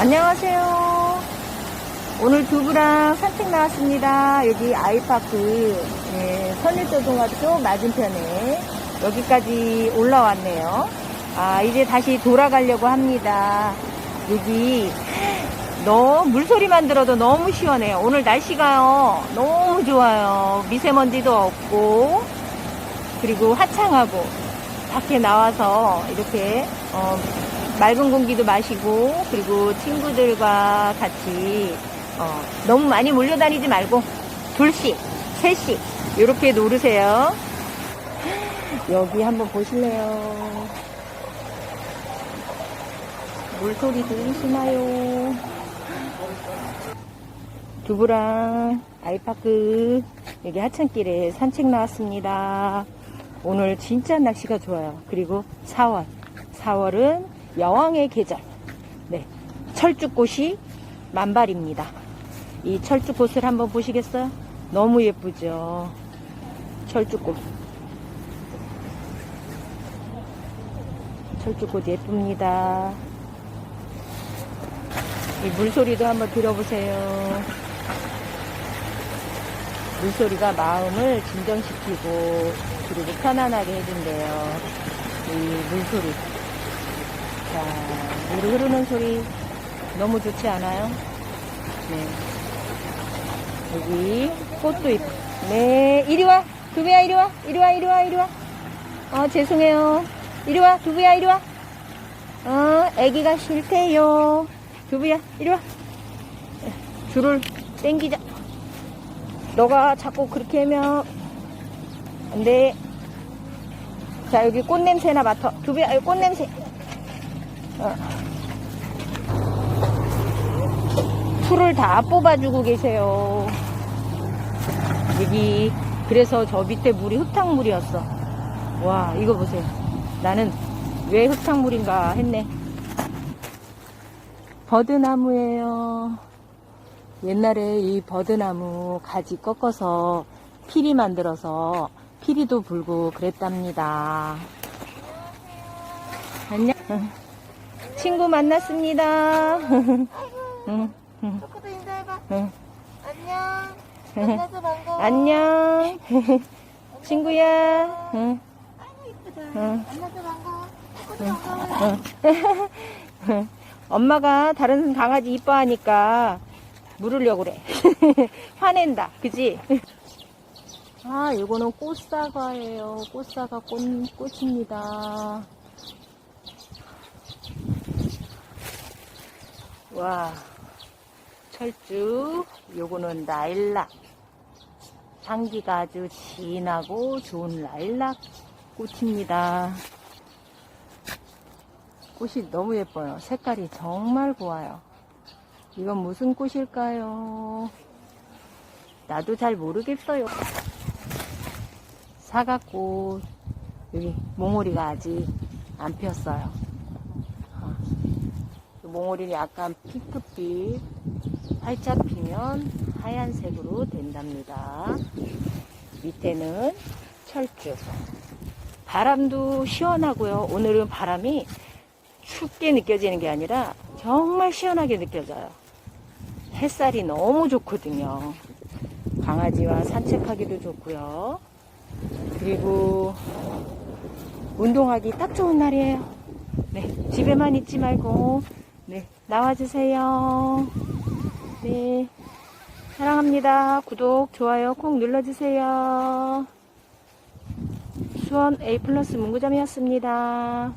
안녕하세요. 오늘 두부랑 산책 나왔습니다. 여기 아이파크 예, 선일초등학교 맞은편에 여기까지 올라왔네요. 아 이제 다시 돌아가려고 합니다. 여기 너무 물소리만 들어도 너무 시원해요. 오늘 날씨가요 너무 좋아요. 미세먼지도 없고 그리고 화창하고 밖에 나와서 이렇게 어, 맑은 공기도 마시고 그리고 친구들과 같이 어, 너무 많이 몰려다니지 말고 둘씩 셋씩 이렇게 노르세요. 여기 한번 보실래요? 물소리 들리시나요? 두부랑 아이파크 여기 하천길에 산책 나왔습니다. 오늘 진짜 날씨가 좋아요. 그리고 4월. 4월은 여왕의 계절. 네. 철쭉꽃이 만발입니다. 이 철쭉꽃을 한번 보시겠어요? 너무 예쁘죠? 철쭉꽃. 철쭉꽃 예쁩니다. 이 물소리도 한번 들어보세요. 물소리가 마음을 진정시키고 그리고 편안하게 해준대요. 이 물소리. 자, 물이 흐르는 소리 너무 좋지 않아요? 네. 여기 꽃도 있고. 네, 이리 와. 두부야, 이리 와. 이리 와, 이리 와, 이리 와. 어, 죄송해요. 이리 와, 두부야, 이리 와. 어, 애기가 싫대요. 두부야, 이리 와. 줄을 땡기자. 너가 자꾸 그렇게 하면 안 돼. 자, 여기 꽃냄새나 맡아. 두부야, 꽃냄새. 어. 풀을 다 뽑아주고 계세요. 여기, 그래서 저 밑에 물이 흙탕물이었어. 와, 이거 보세요. 나는 왜 흙탕물인가 했네. 버드나무예요. 옛날에 이 버드나무 가지 꺾어서 피리 만들어서 피리도 불고 그랬답니다. 안녕. 친구 만났습니다. 응, 응, 초코도 인사해봐. 응. 안녕. 만나서 반가워. 안녕. 친구야. 응, 아이고 이쁘다. 응. 만나서 반가워. 초코도 반가워. 엄마가 다른 강아지 이뻐하니까 물으려고 그래. 화낸다. 그지? 아, 이거는 꽃사과예요. 꽃사과 꽃, 꽃입니다. 와, 철쭉. 요거는 라일락. 향기가 아주 진하고 좋은 라일락 꽃입니다. 꽃이 너무 예뻐요. 색깔이 정말 고와요. 이건 무슨 꽃일까요? 나도 잘 모르겠어요. 사과꽃. 여기 몽오리가 아직 안 피었어요. 어. 몽오리는 약간 핑크빛. 활짝 피면 하얀색으로 된답니다. 밑에는 철쭉. 바람도 시원하고요. 오늘은 바람이 춥게 느껴지는 게 아니라 정말 시원하게 느껴져요. 햇살이 너무 좋거든요. 강아지와 산책하기도 좋고요. 그리고 운동하기 딱 좋은 날이에요. 네, 집에만 있지 말고 네, 나와주세요. 네, 사랑합니다. 구독, 좋아요 꼭 눌러주세요. 수원 A 플러스 문구점이었습니다.